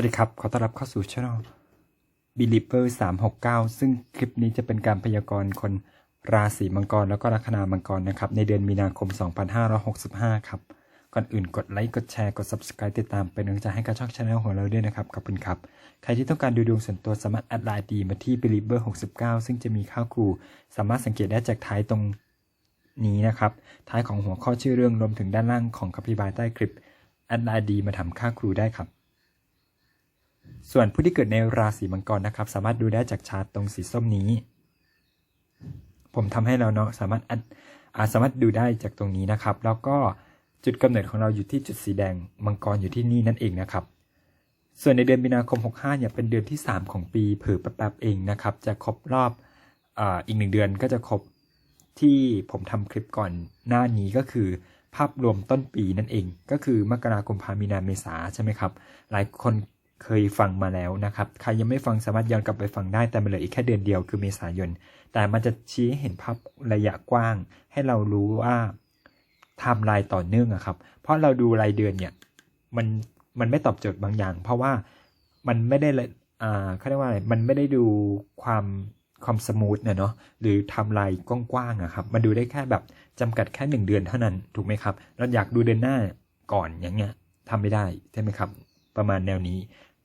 วัสดีครับ ขอต้อนรับเข้าสู่ช่อง Believer 369 ซึ่งคลิปนี้จะเป็นการพยากรณ์คนราศีมังกรแล้วก็ลัคนามังกรนะครับ ในเดือนมีนาคม 2565 ครับ ก่อนอื่นกดไลค์ กดแชร์ กด Subscribe ติดตามเป็นกำลังใจให้กับช่องชาแนลของเราด้วยนะครับ ขอบคุณครับ ใครที่ต้องการดูดวงส่วนตัวสามารถแอดไลน์ดีมาที่ Believer 69 ซึ่งจะมีค่าครูสามารถสังเกตได้จากท้ายตรงนี้นะครับ ท้ายของหัวข้อชื่อเรื่องรวมถึงด้านล่างของคำอธิบายใต้คลิปแอดไลน์ดีมาทำค่าครูได้ครับ ส่วนผู้ที่เกิดในราศีมังกรนะครับ สามารถดูได้จากชาร์ตตรงสีส้มนี้ ผมทำให้เราเนาะสามารถอาสามารถดูได้จากตรงนี้นะครับ แล้วก็จุดกำเนิดของเราอยู่ที่จุดสีแดงมังกรอยู่ที่นี่นั่นเองนะครับ ส่วนในเดือนมีนาคม 65เนี่ยเป็นเดือนที่ 3 ของปีเผือแป๊บๆเองนะครับ จะครบรอบออีกหนึ่งเดือนก็จะครบที่ผมทำคลิปก่อนหน้านี้ก็คือภาพรวมต้นปีนั่นเอง ก็คือมกราคมพามีนาเมษาใช่ไหมครับ หลายคน เคยฟังมาแล้วนะครับ ใครยังไม่ฟังสามารถย้อนกลับไปฟังได้ แต่มันเหลืออีกแค่เดือนเดียวคือเมษายน แต่มันจะชี้ให้เห็นภาพระยะกว้าง ให้เรารู้ว่าไทม์ไลน์ต่อเนื่องอะครับ เพราะเราดูรายเดือนเนี่ย มัน มันไม่ตอบโจทย์บางอย่าง เพราะว่ามันไม่ได้เอ่าเขาเรียกว่าอะไร มันไม่ได้ดูความความสมูทเนาะ หรือทม์ไลน์กว้างๆอะครับ มันดูได้แค่แบบจำกัดแค่หนึ่งเดือนเท่านั้น ถูกไหมครับ เราอยากดูเดือนหน้าก่อนอย่างเงี้ยทำไม่ได้ใช่ไหมครับ ประมาณแนวนี้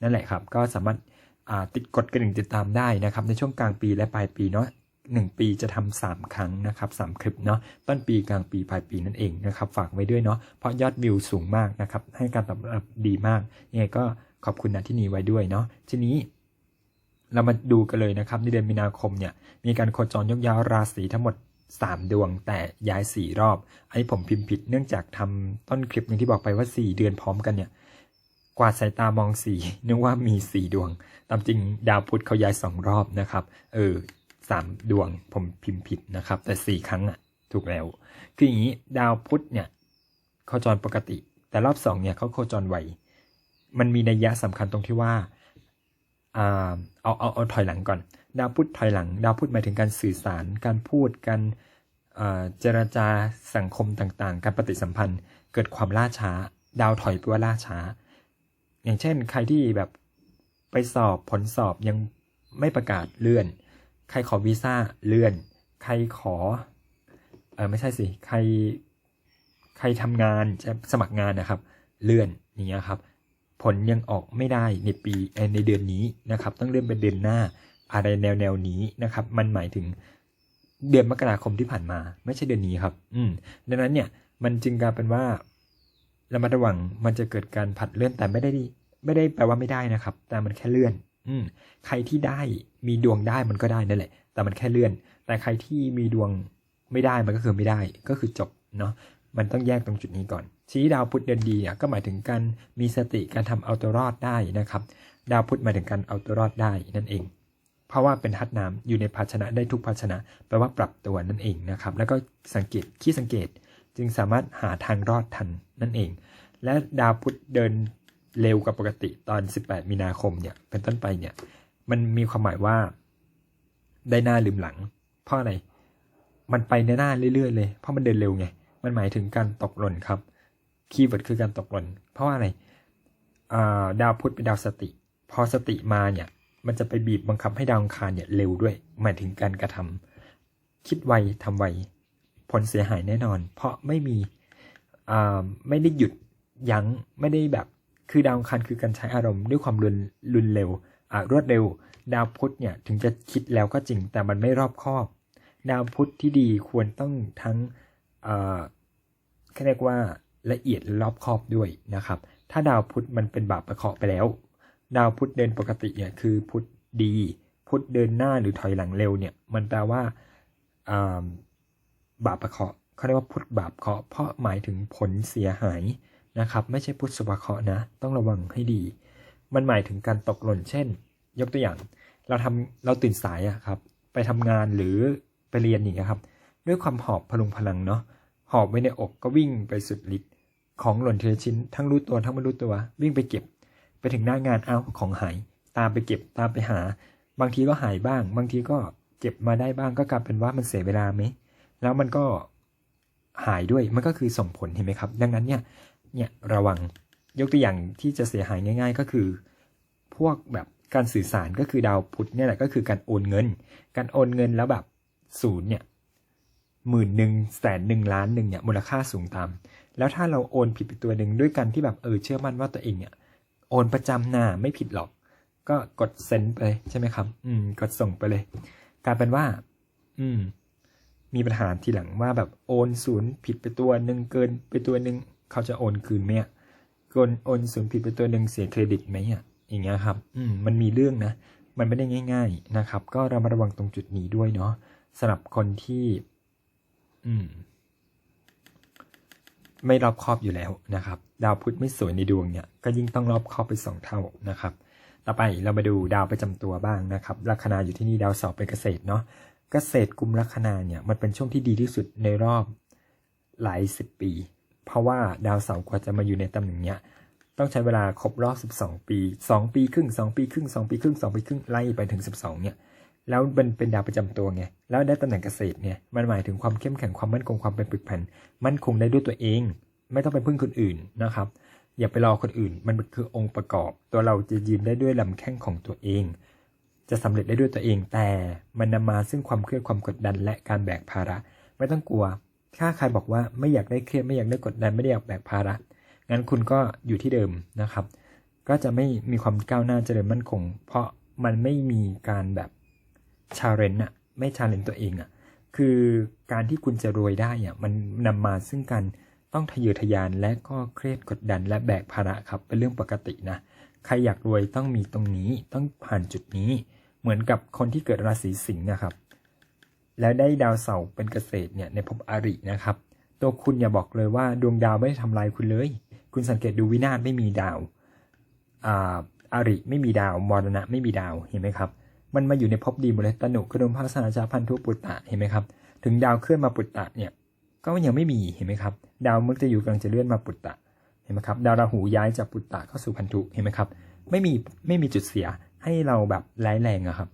นั่นแหละครับ ก็สามารถติดกดกระดิ่งติดตามได้นะครับ ในช่วงกลางปีและปลายปีเนาะหนึ่งปีจะทำสามครั้งนะครับสามคลิปเนาะต้นปีกลางปีปลายปีนั่นเองนะครับ ฝากไว้ด้วยเนาะเพราะยอดวิวสูงมากนะครับ ให้การตอบรับดีมากยังไงก็ขอบคุณนะที่นี้ไว้ด้วยเนาะทีนี้เรามาดูกันเลยนะครับ ในเดือนมีนาคมเนี่ย มีการโคจรยกย้าวราศีทั้งหมด 3 ดวง แต่ย้าย 4 รอบ อันนี้ผมพิมพ์ผิดเนื่องจากทำต้นคลิปหนึ่งที่บอกไปว่า 4 เดือนพร้อมกันเนี่ย กวาดสายตามองสีนึกว่ามี4ดวง ตามจริงดาวพุธเขาย้าย2รอบนะครับ เออสามดวงผมพิมพ์ผิดนะครับ แต่4ครั้งอะถูกแล้ว คืออย่างนี้ดาวพุธเนี่ยโคจรปกติ แต่รอบ2เนี่ยเขาโคจรไวมันมีนัยยะสำคัญตรงที่ว่าอ่าเอาเอาเอาถอยหลังก่อน ดาวพุธถอยหลัง ดาวพุธหมายถึงการสื่อสาร การพูดการเจรจาสังคมต่างๆ การปฏิสัมพันธ์ เกิดความล่าช้า ดาวถอยแปลว่าล่าช้า อย่างเช่น ใครที่แบบไปสอบผลสอบยังไม่ประกาศเลื่อน ใครขอวีซ่าเลื่อน ใครขอ เออไม่ใช่สิ ใคร ใครทำงานจะสมัครงานนะครับ เลื่อนอย่างเงี้ยครับ ผลยังออกไม่ได้ในปีในเดือนนี้นะครับ ต้องเลื่อนเป็นเดือนหน้าอะไรแนวแนวนี้นะครับ มันหมายถึงเดือนมกราคมที่ผ่านมา ไม่ใช่เดือนนี้ครับ อืมดังนั้นเนี่ยมันจึงกลายเป็นว่า ระมัดระวังมันจะเกิดการผัดเลื่อนแต่ไม่ได้ไม่ได้แปลว่าไม่ได้นะครับ แต่มันแค่เลื่อน อืมใครที่ได้มีดวงได้มันก็ได้นั่นแหละ แต่มันแค่เลื่อน แต่ใครที่มีดวงไม่ได้มันก็คือไม่ได้ก็คือจบเนาะมันต้องแยกตรงจุดนี้ก่อน ชี้ดาวพุธเดือนดีเนี่ยก็หมายถึงการมีสติการทำเอาตัวรอดได้นะครับ ดาวพุธหมายถึงการเอาตัวรอดได้นั่นเอง เพราะว่าเป็นทัดน้ำอยู่ในภาชนะได้ทุกภาชนะแปลว่าปรับตัวนั่นเองนะครับ แล้วก็สังเกตขี้สังเกต จึงสามารถหาทางรอดทันนั่นเอง และดาวพุธเดินเร็วกว่าปกติตอน 18 มีนาคมเนี่ยเป็นต้นไปเนี่ยมันมีความหมายว่าได้หน้าลืมหลัง เพราะอะไร มันไปในหน้าเรื่อยๆ เลย เพราะมันเดินเร็วไง มันหมายถึงการตกหล่นครับ คีย์เวิร์ดคือการตกหล่น เพราะว่าอะไราดาวพุธเป็นดาวสติ พอสติมาเนี่ย มันจะไปบีบบังคับให้ดาวอังคารเนี่ยเร็วด้วย หมายถึงการกระทำคิดไวทำไว ผลเสียหายแน่นอน เพราะไม่มีอ่าไม่ได้หยุดยัง้งไม่ได้แบบคือดาวอังคารคือการใช้อารมณ์ด้วยความรุนรุนเร็วอ่ารวดเร็ว ดาวพุธเนี่ยถึงจะคิดแล้วก็จริงแต่มันไม่รอบคอบ ดาวพุธที่ดีควรต้องทั้งอ่าเขาเรียกว่าละเอียดรอบคอบด้วยนะครับ ถ้าดาวพุธมันเป็นบาปประเคราะห์ไปแล้ว ดาวพุธเดินปกติเนี่ยคือพุธดี พุธเดินหน้าหรือถอยหลังเร็วเนี่ยมันแปลว่าอ่า บาปะเคาะเขาเรียกว่าพุทธบาปเคาะเพราะหมายถึงผลเสียหายนะครับ ไม่ใช่พุทธสวเคาะนะ ต้องระวังให้ดี มันหมายถึงการตกหล่น เช่น ยกตัวอย่าง เราทำเราตื่นสายอะครับ ไปทำงานหรือไปเรียนอย่างเงี้ยครับ ด้วยความหอบพลุงพลังเนาะหอบไว้ในอกก็วิ่งไปสุดฤทธิ์ของหล่นทีละชิ้น ทั้งรู้ตัวทั้งไม่รู้ตัววิ่งไปเก็บ ไปถึงหน้างานเอาของหายตามไปเก็บตามไปหา บางทีก็หายบ้าง บางทีก็เก็บมาได้บ้างก็กลายเป็นว่ามันเสียเวลาไหม แล้วมันก็หายด้วยมันก็คือส่งผลเห็นไหมครับ ดังนั้นเนี่ยเนี่ยระวังยกตัวอย่างที่จะเสียหายง่าย ๆ ก็คือ พวกแบบการสื่อสารก็คือดาวพุธเนี่ยแหละก็คือการโอนเงิน การโอนเงินแล้วแบบศูนย์เนี่ยหมื่นหนึ่งแสนหนึ่งล้านหนึ่งเนี่ยมูลค่าสูงตาม แล้วถ้าเราโอนผิดไปตัวหนึ่งด้วยกันที่แบบเออเชื่อมั่นว่าตัวเองเนี่ยโอนประจำหน้าไม่ผิดหรอก ก็กดเซ็นไปใช่ไหมครับ อืม กดส่งไปเลยกลายเป็นว่า อืม มีปัญหาทีหลังว่าแบบโอนศูนย์ผิดไปตัวหนึ่งเกินไปตัวหนึ่งเขาจะโอนคืนไหมอะโอนโอนศูนย์ผิดไปตัวหนึ่งเสียเครดิตไหมอะอย่างเงี้ยครับอืมมันมีเรื่องนะ มันไม่ได้ง่าย ๆนะครับ ก็เรามาระวังตรงจุดนี้ด้วยเนาะสำหรับคนที่ อืม ไม่รอบครอบอยู่แล้วนะครับ ดาวพุธไม่สวยในดวงเนี่ย ก็ยิ่งต้องรอบครอบไปสองเท่านะครับ ต่อไปเรามาดูดาวประจำตัวบ้างนะครับลัคนาอยู่ที่นี่ดาวเสาร์เป็นเกษตรเนาะ เกษตรกุมลัคนาเนี่ยมันเป็นช่วงที่ดีที่สุดในรอบหลายสิบปี เพราะว่าดาวเสาร์กว่าจะมาอยู่ในตำแหน่งเนี้ยต้องใช้เวลาครบรอบ 12 ปี 2 ปีครึ่ง 2 ปีครึ่ง 2 ปีครึ่ง 2 ปีครึ่งไล่ไปถึง 12 เนี่ย แล้วมันเป็นดาวประจำตัวไง แล้วได้ตำแหน่งเกษตรเนี่ย มันหมายถึงความเข้มแข็งความมั่นคงความเป็นปึกแผ่น มั่นคงได้ด้วยตัวเอง ไม่ต้องไปพึ่งคนอื่นนะครับ อย่าไปรอคนอื่น มันคือองค์ประกอบ ตัวเราจะยืนได้ด้วยลำแข้งของตัวเอง จะสำเร็จได้ด้วยตัวเองแต่มันนำมาซึ่งความเครียดความกดดันและการแบกภาระ ไม่ต้องกลัว ถ้าใครบอกว่าไม่อยากได้เครียดไม่อยากได้กดดันไม่ได้อยากแบกภาระงั้นคุณก็อยู่ที่เดิมนะครับ ก็จะไม่มีความก้าวหน้าเจริญมั่นคง เพราะมันไม่มีการแบบชาเลนจ์อะไม่ชาเลนจ์ตัวเองอะคือการที่คุณจะรวยได้อะมันนำมาซึ่งการต้องทะเยอทะยานและก็เครียดกดดันและแบกภาระครับเป็นเรื่องปกตินะใครอยากรวยต้องมีตรงนี้ต้องผ่านจุดนี้ เหมือนกับคนที่เกิดราศีสิงห์นะครับ แล้วได้ดาวเสาร์เป็นเกษตรเนี่ยในภพอรินะครับ ตัวคุณอย่าบอกเลยว่าดวงดาวไม่ได้ทำลายคุณเลย คุณสังเกตดูวินาศไม่มีดาวอ่าอาริไม่มีดาวมรณะไม่มีดาวเห็นไหมครับ มันมาอยู่ในภพดีหมดเลยตนุขนมภาษาจาพันธุปุตตะเห็นไหมครับ ถึงดาวเคลื่อนมาปุตตะเนี่ยก็ยังไม่มีเห็นไหมครับ ดาวมึกจะอยู่กำลังจะเลื่อนมาปุตตะเห็นไหมครับ ดาวราหูย้ายจากปุตตะเข้าสู่พันธุเห็นไหมครับ ไม่มีไม่มีจุดเสีย ให้เราแบบร้ายแรงอะครับ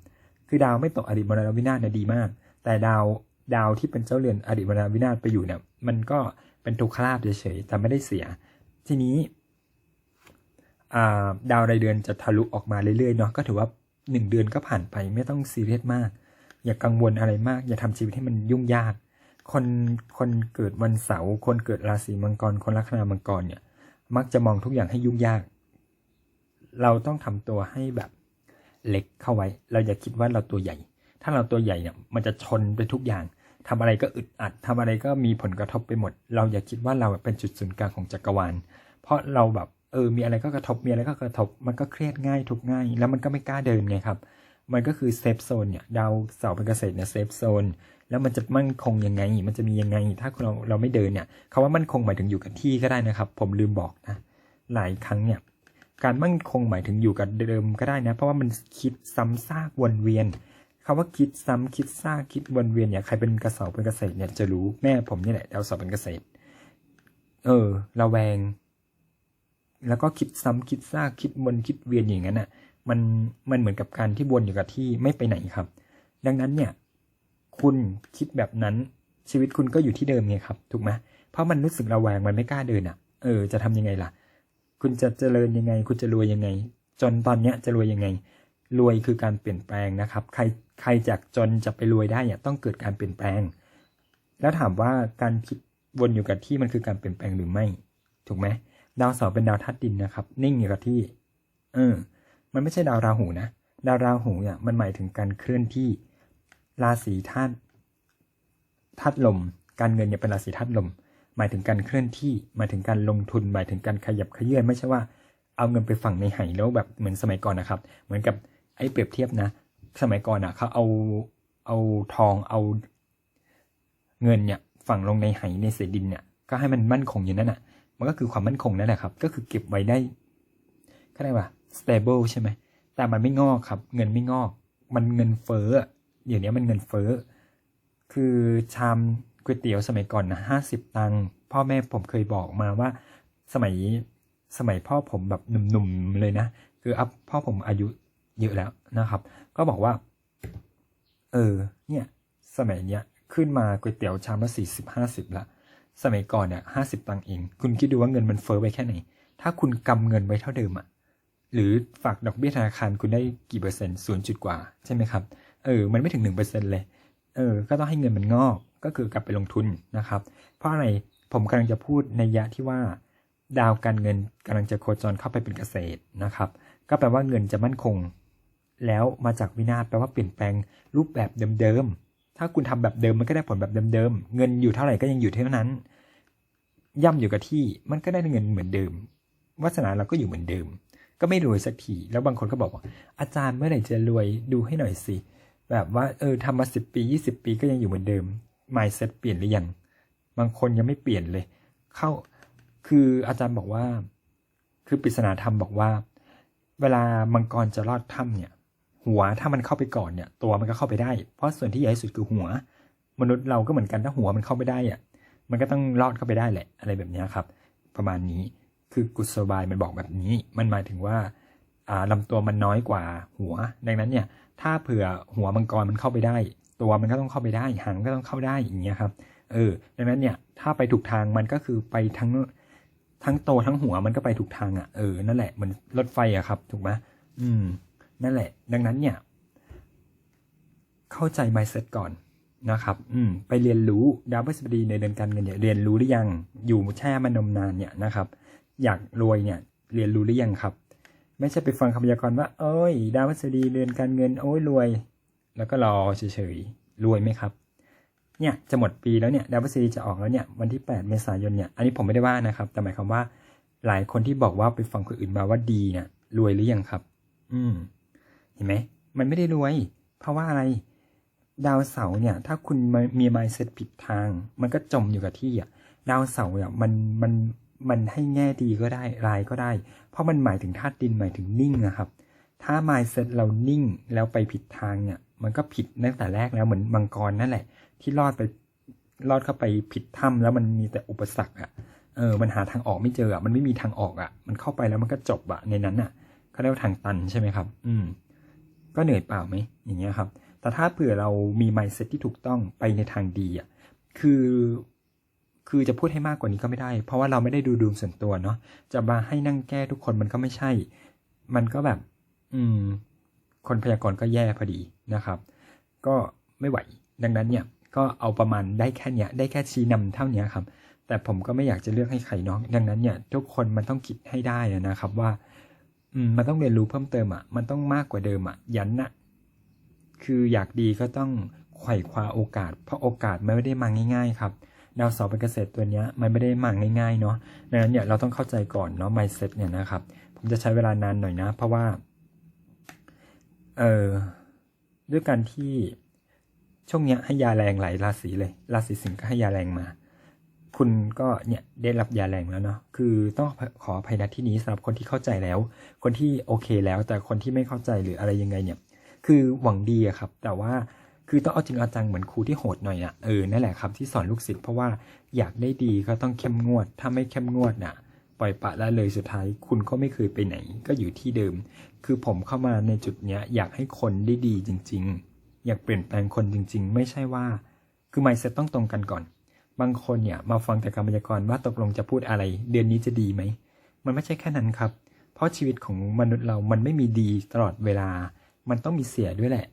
คือดาวไม่ตกอดีตมรณวินาศเนี่ยดีมาก แต่ดาวดาวที่เป็นเจ้าเรือนอดีตมรณวินาศไปอยู่เนี่ยมันก็เป็นทุกขลาภเฉยๆแต่ไม่ได้เสีย ทีนี้ดาวรายเดือนจะทะลุออกมาเรื่อยๆเนาะก็ถือว่าหนึ่งเดือนก็ผ่านไปไม่ต้องซีเรียสมาก อย่ากังวลอะไรมาก อย่าทำชีวิตให้มันยุ่งยาก คนคนเกิดวันเสาร์คนเกิดราศีมังกร คนลัคนามังกรเนี่ย มักจะมองทุกอย่างให้ยุ่งยาก เราต้องทำตัวให้แบบ เล็กเข้าไว้ เราอย่าคิดว่าเราตัวใหญ่ ถ้าเราตัวใหญ่เนี่ยมันจะชนไปทุกอย่างทำอะไรก็อึดอัดทำอะไรก็มีผลกระทบไปหมด เราอย่าคิดว่าเราเป็นจุดศูนย์กลางของจักรวาล เพราะเราแบบเออ มีอะไรก็กระทบ มีอะไรก็กระทบ มันก็เครียดง่ายทุกง่าย แล้วมันก็ไม่กล้าเดินไงครับ มันก็คือเซฟโซนเนี่ย ดาวเสาเป็นเกษตรเนี่ยเซฟโซน แล้วมันจะมั่นคงยังไง มันจะมียังไง ถ้าเราเราไม่เดินเนี่ยคาว่ามั่นคงหมายถึงอยู่กับที่ก็ได้นะครับ ผมลืมบอกนะ หลายครั้งเนี่ย การมั่นคงหมายถึงอยู่กับเดิมก็ได้นะ เพราะว่ามันคิดซ้ำซากวนเวียนคาว่าคิดซ้ำคิดซากคิดวนเวียนเนี่ยใครเป็นกระเสาเป็นเกษตรเนี่ยจะรู้แม่ผมนี่แหละดาวสาร์เป็นเกษตรเออระแวง แล้วก็คิดซ้ำคิดซากคิดวนคิดเวียนอย่างนั้นอะ มันมันเหมือนกับการที่วนอยู่กับที่ไม่ไปไหนครับ ดังนั้นเนี่ย คุณคิดแบบนั้นชีวิตคุณก็อยู่ที่เดิมไงครับ ถูกไหมเพราะมันรู้สึกระแวงมันไม่กล้าเดินอะ เออ จะทำยังไงล่ะ คุณจะเจริญยังไง คุณจะรวยยังไง จนตอนเนี้ยจะรวยยังไง รวยคือการเปลี่ยนแปลงนะครับ ใครใครจากจนจะไปรวยได้เนี่ยต้องเกิดการเปลี่ยนแปลง แล้วถามว่าการคิดวนอยู่กับที่มันคือการเปลี่ยนแปลงหรือไม่ ถูกไหมดาวเสาร์เป็นดาวธาตุดินนะครับ นิ่งอยู่กับที่ เออ มันไม่ใช่ดาวราหูนะ ดาวราหูเนี่ยมันหมายถึงการเคลื่อนที่ราศีธาตุธาตุลม การเงินเนี่ยเป็นราศีธาตุลม หมายถึงการเคลื่อนที่หมายถึงการลงทุนหมายถึงการขยับขยื่นไม่ใช่ว่า เอาเงินไปฝังในไหแล้วแบบเหมือนสมัยก่อนนะครับ เหมือนกับไอ้เปรียบเทียบนะ สมัยก่อนอะเขาเอาเอาทองเอาเงินเนี่ยฝังลงในไหในเศษดินเนี่ยก็ให้มันมั่นคงอยู่นั่นอะ มันก็คือความมั่นคงนั่นแหละครับ ก็คือเก็บไว้ได้ก็ได้ว่า stable ใช่ไหมแต่มันไม่งอกครับ เงินไม่งอก มันเงินเฟ้อเดี๋ยวนี้มันเงินเฟ้อ คือชาม ก๋วยเตี๋ยวสมัยก่อนนะห้าสิบตังค์พ่อแม่ผมเคยบอกมาว่าสมัยสมัยพ่อผมแบบหนุ่มๆเลยนะ คืออัพพ่อผมอายุเยอะแล้วนะครับ ก็บอกว่า เออ เนี่ย สมัยเนี้ยขึ้นมาก๋วยเตี๋ยวชามละสี่สิบห้าสิบละสมัยก่อนเนี่ยห้าสิบตังค์เอง คุณคิดดูว่าเงินมันเฟ้อไปแค่ไหน ถ้าคุณกำเงินไว้เท่าเดิมอะหรือฝากดอกเบี้ยธนาคารคุณได้กี่เปอร์เซ็นต์ศูนย์จุดกว่า ใช่ไหมครับ เออ มันไม่ถึงหนึ่งเปอร์เซ็นต์เลย เออ ก็ต้องให้เงินมันงอก ก็คือกลับไปลงทุนนะครับ เพราะอะไร ผมกำลังจะพูดในยะที่ว่า ดาวการเงินกำลังจะโคจรเข้าไปเป็นเกษตรนะครับ ก็แปลว่าเงินจะมั่นคง แล้วมาจากวินาศแปลว่าเปลี่ยนแปลงรูปแบบเดิมๆ ถ้าคุณทำแบบเดิมมันก็ได้ผลแบบเดิมๆ เงินอยู่เท่าไหร่ก็ยังอยู่เท่านั้น ย่ำอยู่กับที่ มันก็ได้เงินเหมือนเดิม วาสนาเราก็อยู่เหมือนเดิม ก็ไม่รวยสักที แล้วบางคนก็บอกว่าอาจารย์เมื่อไหร่จะรวย ดูให้หน่อยสิ แบบว่าเออทำมาสิบปียี่สิบปีก็ยังอยู่เหมือนเดิม mindset เปลี่ยนหรือยัง บางคนยังไม่เปลี่ยนเลย เข้าคืออาจารย์บอกว่า คือปริศนาธรรมบอกว่า เวลามังกรจะรอดถ้ำเนี่ย หัวถ้ามันเข้าไปก่อนเนี่ย ตัวมันก็เข้าไปได้ เพราะส่วนที่ใหญ่สุดคือหัว มนุษย์เราก็เหมือนกันถ้าหัวมันเข้าไปได้อะมันก็ต้องรอดเข้าไปได้แหละ อะไรแบบนี้ครับ ประมาณนี้คือกุศบายมันบอกแบบนี้ มันหมายถึงว่าอ่าลำตัวมันน้อยกว่าหัว ดังนั้นเนี่ย ถ้าเผื่อหัวมังกรมันเข้าไปได้ ตัวมันก็ต้องเข้าไปได้หางก็ต้องเข้าได้อย่างเงี้ยครับ เออ ดังนั้นเนี่ยถ้าไปถูกทางมันก็คือไปทั้งทั้งโตทั้งหัวมันก็ไปถูกทางอะเออนั่นแหละเหมันรถไฟอะครับ ถูกไหมอืม นั่นแหละ ดังนั้นเนี่ย เข้าใจ mindset ก่อนนะครับ อืม ไปเรียนรู้ดาวพฤหัสบดีในเดือนการเงินเนี่ยเรียนรู้หรือยัง อยู่แช่มานมนานเนี่ยนะครับ อยากรวยเนี่ย เรียนรู้หรือยังครับ ไม่ใช่ไปฟังคำพยากรณ์ว่า เอ้ย ดาวพฤหัสบดีเดือนการเงินโอ้ยรวย แล้วก็รอเฉยๆรวยไหมครับ เนี่ยจะหมดปีแล้วเนี่ยดาวพฤหัสบดีจะออกแล้วเนี่ยวันที่ 8 เมษายนเนี่ยอันนี้ผมไม่ได้ว่านะครับ แต่หมายความว่า หลายคนที่บอกว่าไปฟังคนอื่นมาว่าดีเนี่ยรวยหรือยังครับ อืม เห็นไหมมันไม่ได้รวย เพราะว่าอะไรดาวเสาร์เนี่ย ถ้าคุณมี mindset ผิดทาง มันก็จมอยู่กับที่อะดาวเสาร์เนี่ยมันมัน มันให้แง่ดีก็ได้ร้ายก็ได้ เพราะมันหมายถึงธาตุดินหมายถึงนิ่งนะครับ ถ้า mindset เรานิ่งแล้วไปผิดทางเนี่ย มันก็ผิดตั้งแต่แรกแล้วเหมือนมังกรนั่นแหละ ที่รอดไปรอดเข้าไปผิดถ้ำแล้วมันมีแต่อุปสรรคอะเออมันหาทางออกไม่เจออะมันไม่มีทางออกอะ มันเข้าไปแล้วมันก็จบอะในนั้นอะเขาเรียกว่าทางตันใช่ไหมครับ อืม ก็เหนื่อยเปล่าไหมอย่างเงี้ยครับ แต่ถ้าเผื่อเรามี mindset ที่ถูกต้องไปในทางดีอะคือ คือจะพูดให้มากกว่านี้ก็ไม่ได้ เพราะว่าเราไม่ได้ดูดวงส่วนตัวเนาะจะมาให้นั่งแก้ทุกคนมันก็ไม่ใช่ มันก็แบบ อืม คนพยากรณ์ก็แย่พอดีนะครับ ก็ไม่ไหว ดังนั้นเนี่ย ก็เอาประมาณได้แค่เนี้ย ได้แค่ชี้นำเท่านี้ครับ แต่ผมก็ไม่อยากจะเลือกให้ใครเนาะดังนั้นเนี่ย ทุกคนมันต้องคิดให้ได้นะครับว่า อืมมันต้องเรียนรู้เพิ่มเติมอะ มันต้องมากกว่าเดิมอะ ยันนะคืออยากดีก็ต้องไขว่คว้าโอกาส เพราะโอกาสมันไม่ได้มาง่าย ๆ ครับ ดาวเสาร์เป็นเกษตรตัวเนี้ยมันไม่ได้มาง่ายๆเนาะดังนั้นเนี่ยเราต้องเข้าใจก่อนเนาะ mindset เนี่ยนะครับ ผมจะใช้เวลานานหน่อยนะ เพราะว่า เออด้วยการที่ช่วงเนี้ยให้ยาแรงหลายราศีเลย ราศีสิงห์ก็ให้ยาแรงมา คุณก็เนี่ยได้รับยาแรงแล้วเนาะ คือต้องขออภัยนะที่นี้สำหรับคนที่เข้าใจแล้ว คนที่โอเคแล้ว แต่คนที่ไม่เข้าใจหรืออะไรยังไงเนี่ย คือหวังดีอะครับ แต่ว่า คือต้องเอาจริงเอาจังเหมือนครูที่โหดหน่อยอะเออนั่นแหละครับที่สอนลูกศิษย์เพราะว่าอยากได้ดีก็ต้องเข้มงวด ถ้าไม่เข้มงวดน่ะ ปล่อยปะละเลยสุดท้าย คุณก็ไม่เคยไปไหน ก็อยู่ที่เดิม คือผมเข้ามาในจุดเนี้ย อยากให้คนได้ดีจริง ๆ อยากเปลี่ยนแปลงคนจริง ๆ ไม่ใช่ว่า คือ mindset ต้องตรงกันก่อน บางคนเนี่ยมาฟังแต่การพยากรณ์ว่าตกลงจะพูดอะไร เดือนนี้จะดีไหมมันไม่ใช่แค่นั้นครับ เพราะชีวิตของมนุษย์เรามันไม่มีดีตลอดเวลา มันต้องมีเสียด้วยแหละ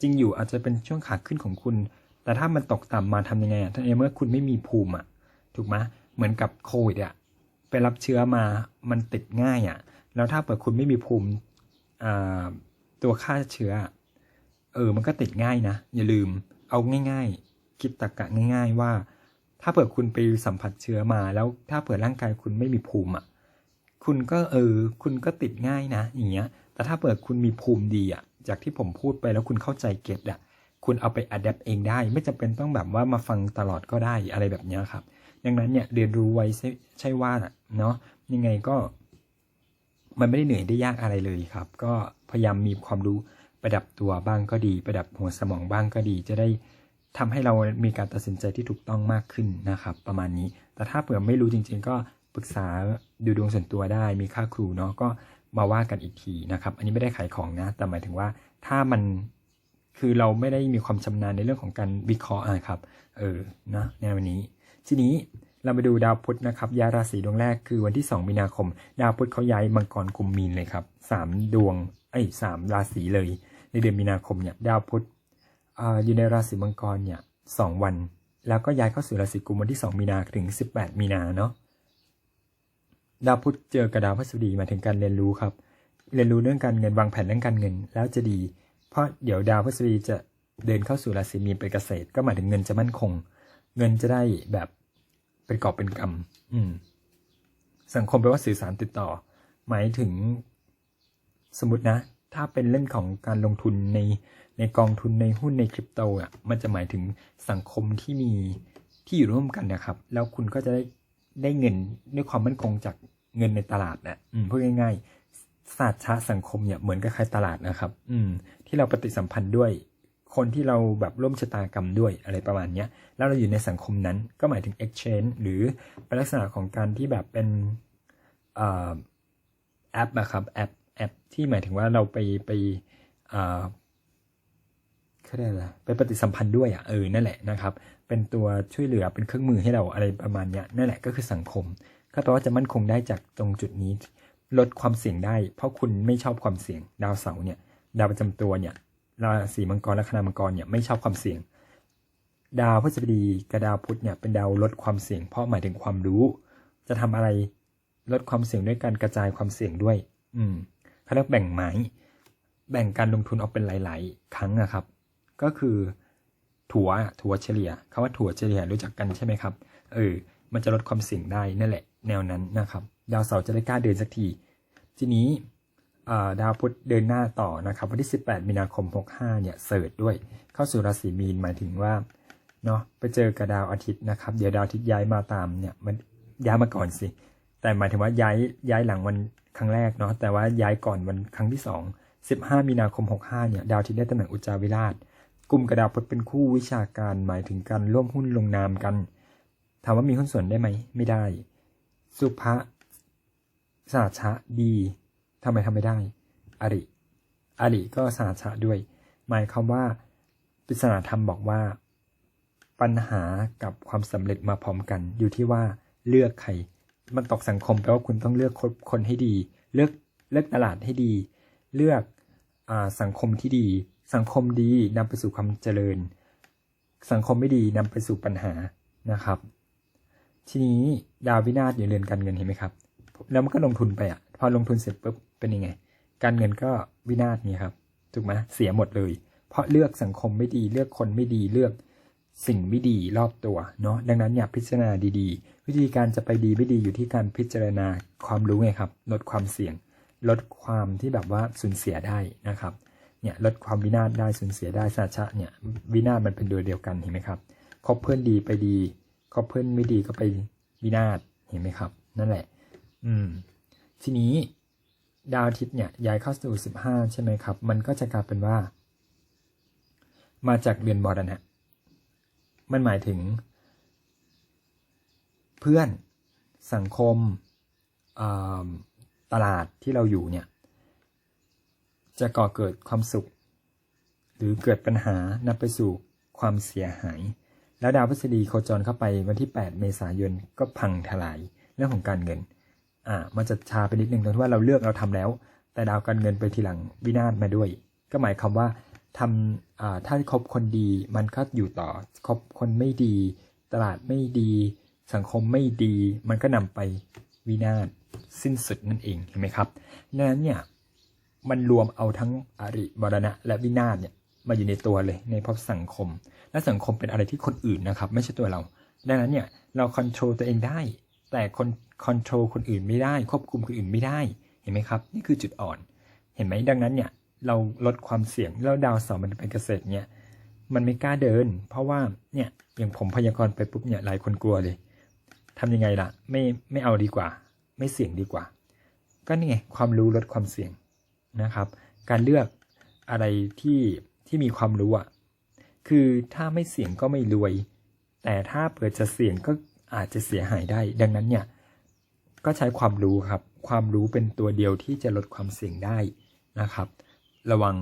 จริงอยู่อาจจะเป็นช่วงขาขึ้นของคุณ แต่ถ้ามันตกต่ำมาทำยังไงอะถ้าเมื่อคุณไม่มีภูมิอะ ถูกไหมเหมือนกับโควิดอะไปรับเชื้อมามันติดง่ายอะ แล้วถ้าเปิดคุณไม่มีภูมิอ่าตัวฆ่าเชื้อ เออ มันก็ติดง่ายนะ อย่าลืมเอาง่าย ๆ คิดตรรกะง่าย ๆ ว่า ถ้าเปิดคุณไปสัมผัสเชื้อมา แล้วถ้าเปิดร่างกายคุณไม่มีภูมิอะ คุณก็เออ คุณก็ติดง่ายนะ อย่างเงี้ย แต่ถ้าเปิดคุณมีภูมิดีอะ จากที่ผมพูดไปแล้วคุณเข้าใจเก็ตอะคุณเอาไปอัดแอปเองได้ ไม่จำเป็นต้องแบบว่ามาฟังตลอดก็ได้อะไรแบบนี้ครับ ดังนั้นเนี่ยเรียนรู้ไว้ใช่ว่าเนาะยังไงก็ มันไม่ได้เหนื่อยได้ยากอะไรเลยครับ ก็พยายามมีความรู้ประดับตัวบ้างก็ดี ประดับหัวสมองบ้างก็ดี จะได้ทำให้เรามีการตัดสินใจที่ถูกต้องมากขึ้นนะครับ ประมาณนี้ แต่ถ้าเผื่อไม่รู้จริง ๆ ก็ปรึกษาดูดวงส่วนตัวได้มีค่าครูเนาะก็ มาว่ากันอีกทีนะครับ อันนี้ไม่ได้ขายของนะ แต่หมายถึงว่าถ้ามันคือเราไม่ได้มีความชำนาญในเรื่องของการวิเคราะห์อะครับ เออนะในวันนี้ ทีนี้เรามาดูดาวพุธนะครับยาราศีดวงแรกคือวันที่ 2 มีนาคม ดาวพุธเขาย้ายมังกรกุมมีนเลยครับสามดวงเอ้ยสามราศีเลย ในเดือนมีนาคมเนี่ยดาวพุธอ่าอยู่ในราศีมังกรเนี่ยสองวัน แล้วก็ย้ายเข้าสู่ราศีกุมวันที่ 2 มีนาถึง 18 มีนาเนาะ ดาวพุธเจอกับดาวพฤหัสบดีหมายถึงการเรียนรู้ครับ เรียนรู้เรื่องการเงินวางแผนเรื่องการเงินแล้วจะดี เพราะเดี๋ยวดาวพฤหัสบดีจะเดินเข้าสู่ราศีมีนเป็นเกษตร ก็หมายถึงเงินจะมั่นคง เงินจะได้แบบเป็นกอบเป็นกำอืม สังคมแปลว่าสื่อสารติดต่อ หมายถึงสมมตินะ ถ้าเป็นเรื่องของการลงทุนในในกองทุนในหุ้นในคริปโตอะ มันจะหมายถึงสังคมที่มีที่อยู่ร่วมกันนะครับ แล้วคุณก็จะได้ ได้เงินด้วยความมั่นคงจากเงินในตลาดนะอืมพูดง่ายๆศาสตร์ชาสังคมเนี่ยเหมือนกับใครตลาดนะครับ อืม ที่เราปฏิสัมพันธ์ด้วย คนที่เราแบบร่วมชะตากรรมด้วยอะไรประมาณเนี้ย แล้วเราอยู่ในสังคมนั้นก็หมายถึง exchange หรือเป็นลักษณะของการที่แบบเป็นเอ่อแอปนะครับแอปแอปที่หมายถึงว่าเราไปไปเอ่อเขาเรียกอะไรไปปฏิสัมพันธ์ด้วยอะเออนั่นแหละนะครับ เป็นตัวช่วยเหลือเป็นเครื่องมือให้เราอะไรประมาณเนี้ยนั่นแหละก็คือสังคมก็แปลว่าจะมั่นคงได้จากตรงจุดนี้ ลดความเสี่ยงได้ เพราะคุณไม่ชอบความเสี่ยง ดาวเสาร์เนี่ย ดาวประจำตัวเนี่ยราศีมังกรและคณามังกรเนี่ยไม่ชอบความเสี่ยง ดาวพฤหัสบดีกับดาวพุธเนี่ยเป็นดาวลดความเสี่ยง เพราะหมายถึงความรู้ จะทำอะไรลดความเสี่ยงด้วยการกระจายความเสี่ยงด้วย อืมเขาเรียกแบ่งไม้ แบ่งการลงทุนออกเป็นหลาย ๆ ครั้งนะครับ ก็คือ ถั่วถั่วเฉลี่ยคำว่าถั่วเฉลี่ยรู้จักกันใช่ไหมครับ เออ มันจะลดความเสี่ยงได้นั่นแหละ แนวนั้นนะครับ ดาวเสาร์จะได้กล้าเดินสักที ทีนี้ดาวพุธเดินหน้าต่อนะครับวันที่ 18 มีนาคม 65 เนี่ยเสิร์ชด้วย เข้าสู่ราศีมีนหมายถึงว่าเนาะไปเจอกับดาวอาทิตย์นะครับ เดี๋ยวดาวอาทิตย์ย้ายมาตามเนี่ยมันย้ายมาก่อนสิ แต่หมายถึงว่าย้ายย้ายหลังวันครั้งแรกเนาะแต่ว่าย้ายก่อนวันครั้งที่ 2 15 มีนาคม 65 เนี่ยดาวอาทิตย์ได้ตำแหน่งอุจจาวิราช กลุ่มกับดาวพุธเป็นคู่วิชาการหมายถึงการร่วมหุ้นลงนามกัน ถามว่ามีหุ้นส่วนได้ไหม ไม่ได้ สุภะสาชะดีทำไมทำไม่ได้ อริ อริก็สาชะด้วย หมายความว่าปริศนาธรรมบอกว่า ปัญหากับความสำเร็จมาพร้อมกัน อยู่ที่ว่าเลือกใคร มันตกสังคมแปลว่าคุณต้องเลือกคนให้ดี เลือกเลือกตลาดให้ดี เลือกอาสังคมที่ดี สังคมดีนำไปสู่ความเจริญ สังคมไม่ดีนำไปสู่ปัญหานะครับ ทีนี้ดาววินาศอยู่เรือนการเงินเห็นไหมครับ แล้วมันก็ลงทุนไปอะ พอลงทุนเสร็จปุ๊บเป็นยังไง การเงินก็วินาศนี่ครับถูกไหมเสียหมดเลย เพราะเลือกสังคมไม่ดีเลือกคนไม่ดีเลือกสิ่งไม่ดีรอบตัวเนาะดังนั้นเนี่ยพิจารณาดีๆ วิธีการจะไปดีไม่ดีอยู่ที่การพิจารณาความรู้ไงครับ ลดความเสี่ยง ลดความที่แบบว่าสูญเสียได้นะครับ เนี่ยลดความวินาศได้สูญเสียได้สาชะเนี่ยวินาศมันเป็นตัวเดียวกันเห็นไหมครับคบเพื่อนดีไปดีคบเพื่อนไม่ดีก็ไปวินาศเห็นไหมครับ นั่นแหละ อืม ทีนี้ดาวอาทิตย์เนี่ยย้ายเข้าสู่สิบห้าใช่ไหมครับ มันก็จะกลายเป็นว่า มาจากเรือนบอดนะมันหมายถึง เพื่อนสังคมตลาดที่เราอยู่เนี่ย จะก่อเกิดความสุข หรือเกิดปัญหานำไปสู่ความเสียหาย แล้วดาวพฤษฎีโคจรเข้าไปวันที่ 8 เมษายนก็พังทลายเรื่องของการเงิน อ่า มันจะชาไปนิดนึงตรงที่ว่าเราเลือกเราทำแล้ว แต่ดาวการเงินไปทีหลังวินาศมาด้วย ก็หมายความว่าทำอ่าถ้าคบคนดีมันก็อยู่ต่อคบคนไม่ดี ตลาดไม่ดี สังคมไม่ดี มันก็นำไปวินาศสิ้นสุดนั่นเองเห็นไหมครับดังนั้นเนี่ย มันรวมเอาทั้งอริมรณะ และวินาศเนี่ยมาอยู่ในตัวเลยในภพสังคม และสังคมเป็นอะไรที่คนอื่นนะครับ ไม่ใช่ตัวเรา ดังนั้นเนี่ยเราคอนโทรลตัวเองได้ แต่คนคอนโทรลคนอื่นไม่ได้ ควบคุมคนอื่นไม่ได้เห็นไหมครับ นี่คือจุดอ่อน เห็นไหมดังนั้นเนี่ยเราลดความเสี่ยงแล้วดาวเสาร์มันเป็นเกษตรเนี่ยมันไม่กล้าเดิน เพราะว่าเนี่ยอย่างผมพยากรณ์ไปปุ๊บเนี่ยหลายคนกลัวเลยทำยังไงล่ะ ไม่ไม่เอาดีกว่า ไม่เสี่ยงดีกว่า ก็นี่ไงความรู้ลดความเสี่ยง นะครับ การเลือกอะไรที่ที่มีความรู้อะคือถ้าไม่เสี่ยงก็ไม่รวย แต่ถ้าเปิดจะเสี่ยงก็อาจจะเสียหายได้ ดังนั้นเนี่ยก็ใช้ความรู้ครับ ความรู้เป็นตัวเดียวที่จะลดความเสี่ยงได้นะครับ ระวัง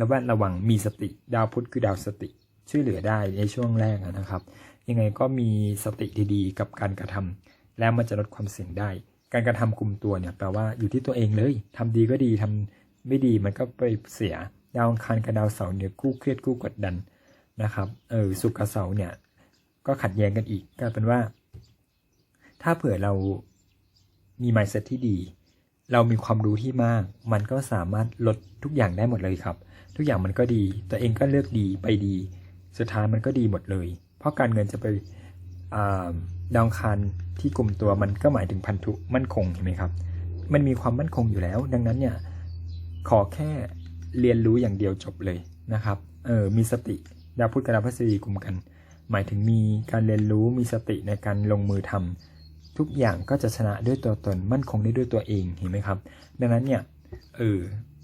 ระแวดระวังมีสติ ดาวพุธคือดาวสติ ช่วยเหลือได้ในช่วงแรกนะครับ ยังไงก็มีสติดีๆ กับการกระทำแล้วมันจะลดความเสี่ยงได้ การกระทำกลุ่มตัวเนี่ยแปลว่าอยู่ที่ตัวเองเลยทำดีก็ดีทำไม่ดีมันก็ไปเสียดาวอังคารกับดาวเสาร์เนี่ยกู้เครียดกู้กดดันนะครับเออสุกกับเสาร์เนี่ยก็ขัดแย้งกันอีกกลายเป็นว่า ถ้าเผื่อเรามี mindset ที่ดี เรามีความรู้ที่มาก มันก็สามารถลดทุกอย่างได้หมดเลยครับ ทุกอย่างมันก็ดี ตัวเองก็เลือกดีไปดี สุดท้ายมันก็ดีหมดเลย เพราะการเงินจะไป ดาวอังคารที่กลุ่มตัวมันก็หมายถึงพันธุมั่นคงเห็นไหมครับ มันมีความมั่นคงอยู่แล้ว ดังนั้นเนี่ยขอแค่เรียนรู้อย่างเดียวจบเลยนะครับเออมีสติดาวพุธกับดาวพฤหัสบดีกลุ่มกัน หมายถึงมีการเรียนรู้มีสติในการลงมือทำทุกอย่างก็จะชนะด้วยตัวตนมั่นคงได้ด้วยตัวเองเห็นไหมครับ ดังนั้นเนี่ยเออ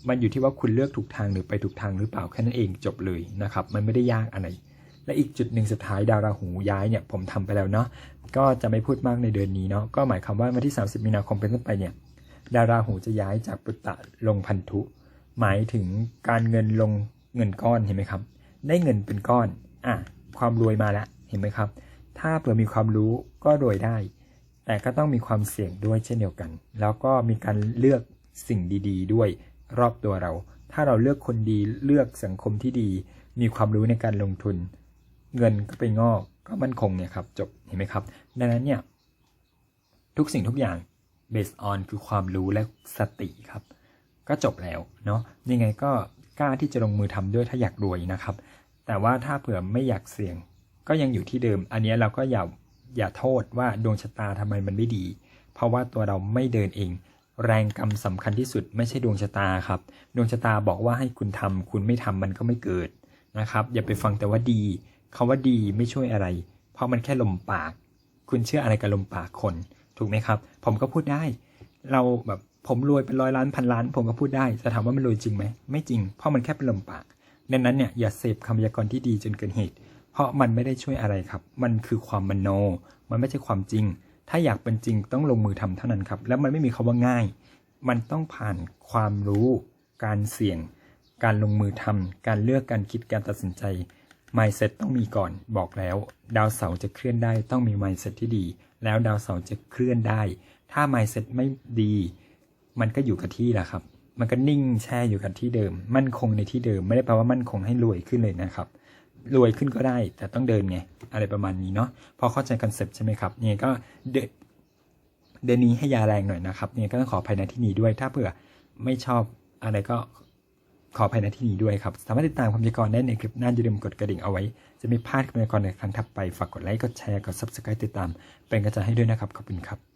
มันอยู่ที่ว่าคุณเลือกถูกทางหรือไปถูกทางหรือเปล่าแค่นั้นเองจบเลยนะครับ มันไม่ได้ยากอะไร และอีกจุดหนึ่งสุดท้ายดาวราหูย้ายเนี่ยผมทำไปแล้วเนาะก็จะไม่พูดมากในเดือนนี้เนาะก็หมายความว่าวันที่ 30 มีนาคมเป็นต้นไปเนี่ยดาวราหูจะย้ายจากปุตตะลงพันธุ หมายถึงการเงินลงเงินก้อนเห็นไหมครับ ได้เงินเป็นก้อนอะความรวยมาแล้วเห็นไหมครับ ถ้าเผื่อมีความรู้ก็รวยได้ แต่ก็ต้องมีความเสี่ยงด้วยเช่นเดียวกัน แล้วก็มีการเลือกสิ่งดี ๆ ด้วยรอบตัวเรา ถ้าเราเลือกคนดีเลือกสังคมที่ดี มีความรู้ในการลงทุน เงินก็ไปงอกก็มั่นคงเนี่ยครับจบเห็นไหมครับ ดังนั้นเนี่ยทุกสิ่งทุกอย่าง based on คือความรู้และสติครับ ก็จบแล้วเนาะยังไงก็กล้าที่จะลงมือทำด้วยถ้าอยากรวยนะครับ แต่ว่าถ้าเผื่อไม่อยากเสี่ยง ก็ยังอยู่ที่เดิม อันนี้เราก็อย่าอย่าโทษว่าดวงชะตาทำไมมันไม่ดี เพราะว่าตัวเราไม่เดินเอง แรงกรรมสำคัญที่สุดไม่ใช่ดวงชะตาครับ ดวงชะตาบอกว่าให้คุณทำคุณไม่ทำมันก็ไม่เกิดนะครับ อย่าไปฟังแต่ว่าดี คาว่าดีไม่ช่วยอะไร เพราะมันแค่ลมปาก คุณเชื่ออะไรกับลมปากคน ถูกไหมครับ ผมก็พูดได้ เราแบบผมรวยเป็นร้อยล้านพันล้าน ผมก็พูดได้จะถามว่ามันรวยจริงไหมไม่จริง เพราะมันแค่เป็นลมปากดังนั้นเนี่ยอย่าเสพคำพยากรณ์ที่ดีจนเกินเหตุ เพราะมันไม่ได้ช่วยอะไรครับ มันคือความมโน มันไม่ใช่ความจริง ถ้าอยากเป็นจริงต้องลงมือทำเท่านั้นครับ แล้วมันไม่มีคาว่าง่าย มันต้องผ่านความรู้ การเสี่ยง การลงมือทำการเลือกการคิดการตัดสินใจ mindset ต้องมีก่อนบอกแล้ว ดาวเสาร์จะเคลื่อนได้ต้องมี mindset ที่ดี แล้วดาวเสาร์จะเคลื่อนได้ ถ้า mindset ไม่ดี มันก็อยู่กับที่แหละครับ มันก็นิ่งแช่อยู่กับที่เดิม มั่นคงในที่เดิมไม่ได้แปลว่ามั่นคงให้รวยขึ้นเลยนะครับรวยขึ้นก็ได้แต่ต้องเดินไง อะไรประมาณนี้เนาะพอเข้าใจคอนเซปต์ใช่ไหมครับเนี่ยก็เดนเดือนนี้ให้ยาแรงหน่อยนะครับเนี่ยก็ต้องขออภัยในที่นี้ด้วย ถ้าเผื่อไม่ชอบอะไรก็ ขออภัยในที่นี้ด้วยครับ สามารถติดตามคำพยากรณ์ได้ในคลิปหน้าอย่าลืมกดกระดิ่งเอาไว้ จะไม่พลาดคำพยากรณ์ในครั้งถัดไป ฝากกดไลค์ กดแชร์ กด subscribe ติดตาม เป็นกำลังใจให้ด้วยนะครับ ขอบคุณครับ